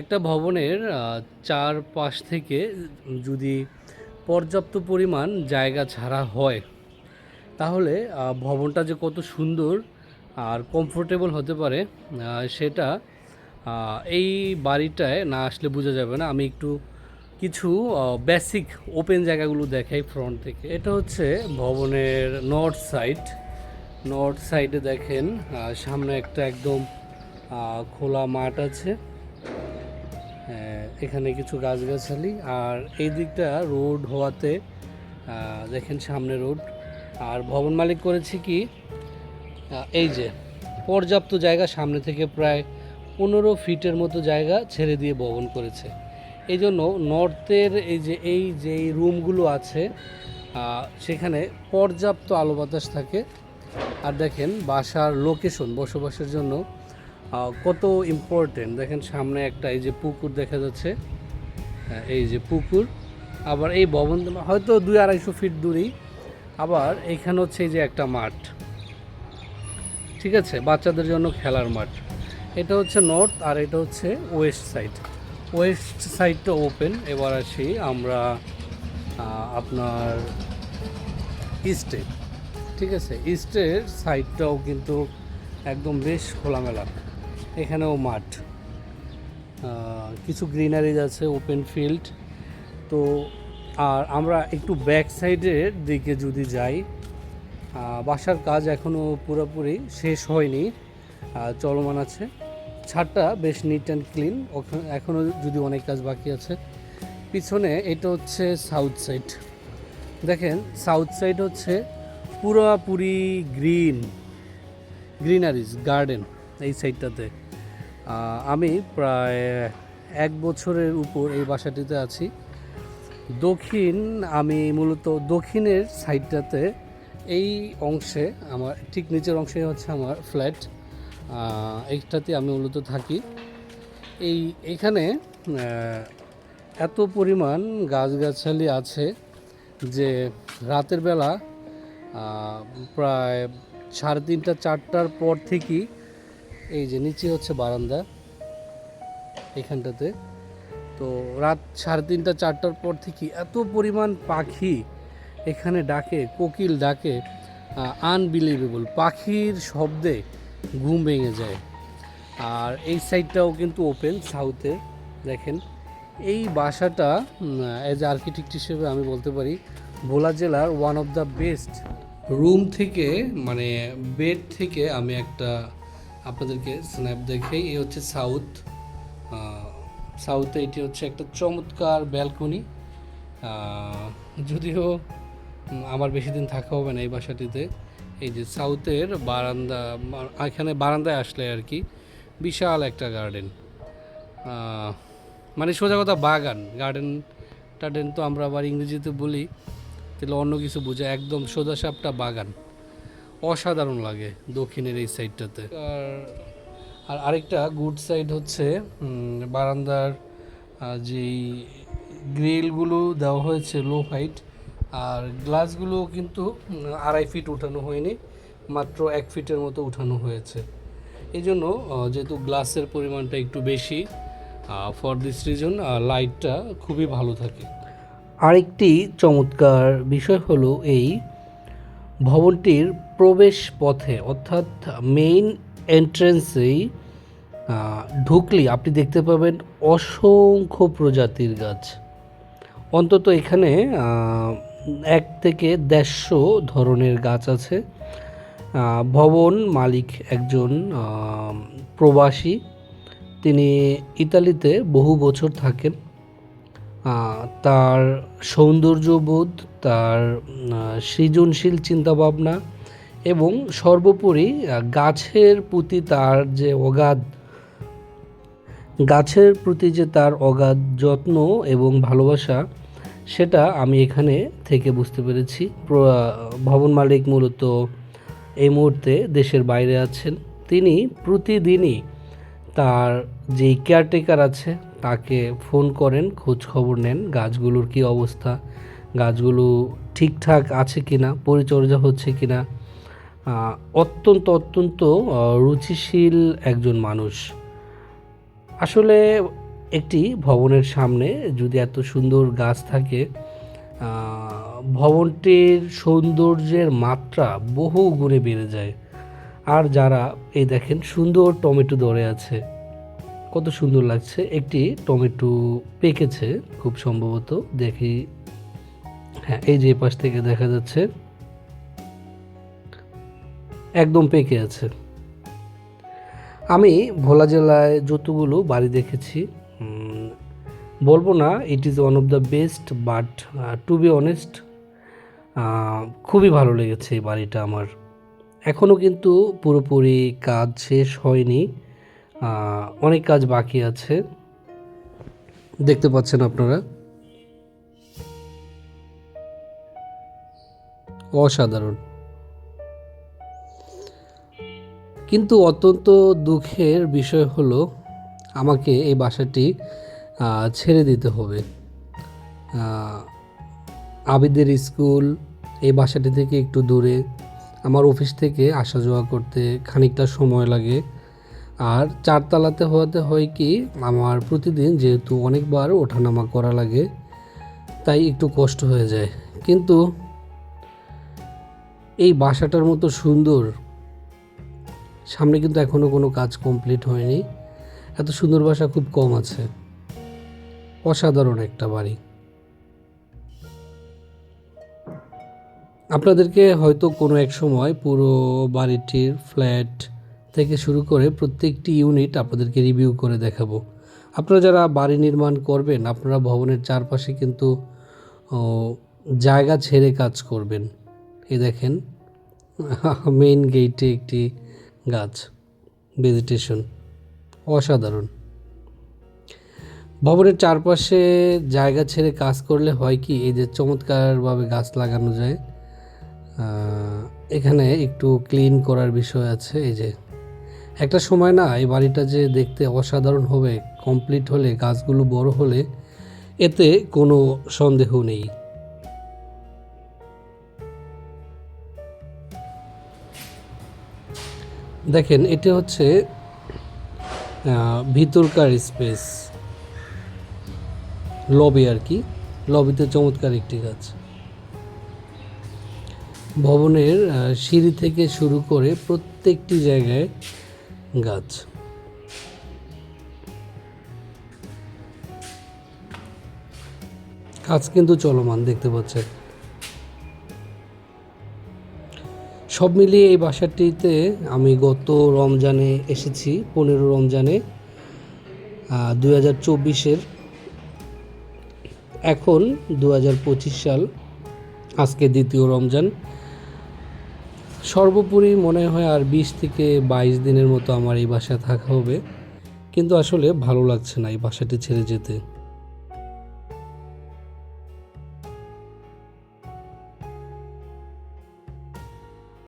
একটা ভবনের চার পাশ থেকে যদি পর্যাপ্ত পরিমাণ জায়গা ছাড়া হয়, তাহলে ভবনটা যে কত সুন্দর আর কমফোর্টেবল হতে পারে সেটা এই বাড়িটায় না আসলে বোঝা যাবে না। আমি একটু কিছু বেসিক ওপেন জায়গাগুলো দেখাই ফ্রন্ট থেকে। এটা হচ্ছে ভবনের নর্থ সাইড নর্থ সাইডে দেখেন সামনে একটা একদম খোলা মাঠ আছে। এখানে কিছু গাছগাছালি আর এই দিকটা রোড হওয়াতে দেখেন সামনে রোড। আর ভবন মালিক করেছে কি এই যে পর্যাপ্ত জায়গা সামনে থেকে প্রায় পনেরো ফিটের মতো জায়গা ছেড়ে দিয়ে ভবন করেছে। এই জন্য নর্থের এই যে এই যে রুমগুলো আছে সেখানে পর্যাপ্ত আলো বাতাস থাকে। আর দেখেন বাসার লোকেশন, বসবাসের জন্য কত ইম্পর্টেন্ট দেখেন সামনে একটা এই যে পুকুর দেখা যাচ্ছে। হ্যাঁ, এই যে পুকুর। আবার এই ভবন হয়তো দুই আড়াইশো ফিট দূরেই। আবার এইখানে হচ্ছে এই যে একটা মাঠ। ঠিক আছে? বাচ্চাদের জন্য খেলার মাঠ। এটা হচ্ছে নর্থ আর এটা হচ্ছে ওয়েস্ট সাইড ওয়েস্ট সাইডটা ওপেন এবার আসি আমরা আপনার ইস্টে ঠিক আছে? ইস্টের সাইডটাও কিন্তু একদম বেশ খোলামেলা। এখানেও মাঠ। কিছু গ্রিনারিজ আছে ওপেন ফিল্ড তো, আর আমরা একটু ব্যাক সাইডের দিকে যদি যাই বাসার কাজ এখনও পুরোপুরি শেষ হয়নি চলমান আছে। ছাদটা বেশ নিট অ্যান্ড ক্লিন এখনও যদি অনেক কাজ বাকি আছে। পিছনে এটা হচ্ছে সাউথ সাইড দেখেন সাউথ সাইড হচ্ছে পুরোপুরি গ্রিন গ্রিনারিজ গার্ডেন এই সাইডটাতে আমি প্রায় এক বছরের উপর এই বাসাটিতে আছি। দক্ষিণ, আমি মূলত দক্ষিণের সাইডটাতে এই অংশে, আমার ঠিক নিচের অংশে হচ্ছে আমার ফ্ল্যাট। এইটাতে আমি মূলত থাকি। এই, এখানে এত পরিমাণ গাছগাছালি আছে যে রাতের বেলা প্রায় সাড়ে তিনটা, চারটার পর থেকেই এই যে নিচে হচ্ছে বারান্দা, এখানটাতে। তো রাত সাড়ে তিনটা, চারটার পর থেকে এত পরিমাণ পাখি এখানে ডাকে, কোকিল ডাকে আনবিলিভেবল পাখির শব্দে ঘুম ভেঙে যায়। আর এই সাইডটাও কিন্তু ওপেন সাউথে দেখেন। এই বাসাটা অ্যাজ আর্কিটেক্ট হিসেবে আমি বলতে পারি, ভোলা জেলার one of the best room থেকে মানে বেড থেকে আমি একটা আপনাদেরকে স্ন্যাপ দেখাই, এই হচ্ছে সাউথ সাউথে এটি হচ্ছে একটা চমৎকার ব্যালকনি যদিও আমার বেশি দিন থাকা হবে না এই বাসাটিতে। এই যে সাউথের বারান্দা এখানে বারান্দায় আসলে আর কি, বিশাল একটা গার্ডেন মানে সোজা কথা বাগান। গার্ডেন টার্ডেন তো আমরা আবার ইংরেজিতে বলি, তাহলে অন্য কিছু বোঝায় একদম সোজা সাপটা বাগান। অসাধারণ লাগে দক্ষিণের এই সাইডটাতে। আর আর আরেকটা গুড সাইড হচ্ছে বারান্দার যেই গ্রিলগুলো দেওয়া হয়েছে লো হাইট, আর গ্লাসগুলো কিন্তু আড়াই ফিট উঠানো হয়নি, মাত্র এক ফিটের মতো উঠানো হয়েছে। এই জন্য যেহেতু গ্লাসের পরিমাণটা একটু বেশি ফর দিস রিজন লাইটটা খুবই ভালো থাকে। আরেকটি চমৎকার বিষয় হলো এই ভবনটির প্রবেশ পথে, অর্থাৎ মেইন এন্ট্রেন্সেই ঢুকলেই আপনি দেখতে পাবেন অসংখ্য প্রজাতির গাছ। অন্তত এখানে এক থেকে দেড়শো ধরনের গাছ আছে। ভবন মালিক একজন প্রবাসী। তিনি ইতালিতে বহু বছর থাকেন। তার সৌন্দর্যবোধ তার সৃজনশীল চিন্তাভাবনা এবং সর্বোপরি গাছের প্রতি তার যে অগাধ, গাছের প্রতি যে তার অগাধ যত্ন এবং ভালোবাসা, সেটা আমি এখানে থেকে বুঝতে পেরেছি। ভবন মালিক মূলত এই মুহূর্তে দেশের বাইরে আছেন। তিনি প্রতিদিনই তার যেই কেয়ারটেকার আছে, তাকে ফোন করেন, খোঁজ খবর নেন, গাছগুলোর কী অবস্থা গাছগুলো ঠিকঠাক আছে কিনা, পরিচর্যা হচ্ছে কি না অত্যন্ত অত্যন্ত রুচিশীল একজন মানুষ। আসলে একটি ভবনের সামনে যদি এত সুন্দর গাছ থাকে ভবনটির সৌন্দর্যের মাত্রা বহু গুণে বেড়ে যায়। আর যারা এই দেখেন সুন্দর টমেটো ধরে আছে, কত সুন্দর লাগছে। একটি টমেটো পেকেছে খুব সম্ভবত, দেখি হ্যাঁ এই যে পাশ থেকে দেখা যাচ্ছে, একদম পেকে আছে। আমি ভোলা জেলায় যতগুলো বাড়ি দেখেছি বলব না it is one of the best but to be honest খুবই ভালো লেগেছে এই বাড়িটা আমার। এখনও কিন্তু পুরোপুরি কাজ শেষ হয়নি অনেক কাজ বাকি আছে। দেখতে পাচ্ছেন আপনারা। অসাধারণ। কিন্তু অত্যন্ত দুঃখের বিষয় হলো, আমাকে এই বাসাটি ছেড়ে দিতে হবে। আবিদের স্কুল, এই বাসাটি থেকে একটু দূরে। আমার অফিস থেকে আসা যাওয়া করতে খানিকটা সময় লাগে। আর চারতলাতে হওয়াতে হয় কি, আমার প্রতিদিন যেহেতু অনেকবার ওঠানামা করা লাগে, তাই একটু কষ্ট হয়ে যায়। কিন্তু এই বাসাটার মতো সুন্দর। সামনে কিন্তু এখনও কোনো কাজ কমপ্লিট হয়নি। এত সুন্দর বাসা খুব কম আছে। অসাধারণ একটা বাড়ি। আপনাদেরকে হয়তো কোনো এক সময় পুরো বাড়িটির ফ্ল্যাট থেকে শুরু করে প্রত্যেকটি ইউনিট আপনাদেরকে রিভিউ করে দেখাবো। আপনারা যারা বাড়ি নির্মাণ করবেন, আপনারা ভবনের চারপাশে কিন্তু জায়গা ছেড়ে কাজ করবেন। এই দেখেন মেইন গেটে একটি গাছ ভেজিটেশন অসাধারণ। ভবনের চারপাশে জায়গা ছেড়ে কাজ করলে হয় কি, এই যে চমৎকারভাবে গাছ লাগানো যায় এখানে একটু ক্লিন করার বিষয় আছে, এই যে। একটা সময় না, এই বাড়িটা যে দেখতে অসাধারণ হবে কমপ্লিট হলে, গাছগুলো বড় হলে, এতে কোনো সন্দেহ নেই। দেখেন, এটা হচ্ছে ভিতরকার স্পেস। লবি আর কি। লবিতে চমৎকার একটি গাছ। ভবনের সিঁড়ি থেকে শুরু করে প্রত্যেকটি জায়গায় গাছ। কাজ কিন্তু চলমান, দেখতে পাচ্ছেন। সব মিলিয়ে এই বাসাটিতে আমি গত রমজানে এসেছি, পনেরো রমজানে দু হাজার চব্বিশের। এখন দু হাজার পঁচিশ সাল, আজকে দ্বিতীয় রমজান। সর্বোপরি মনে হয় আর বিশ থেকে বাইশ দিনের মতো আমার এই বাসায় থাকা হবে, কিন্তু আসলে ভালো লাগছে না এই বাসাটি ছেড়ে যেতে।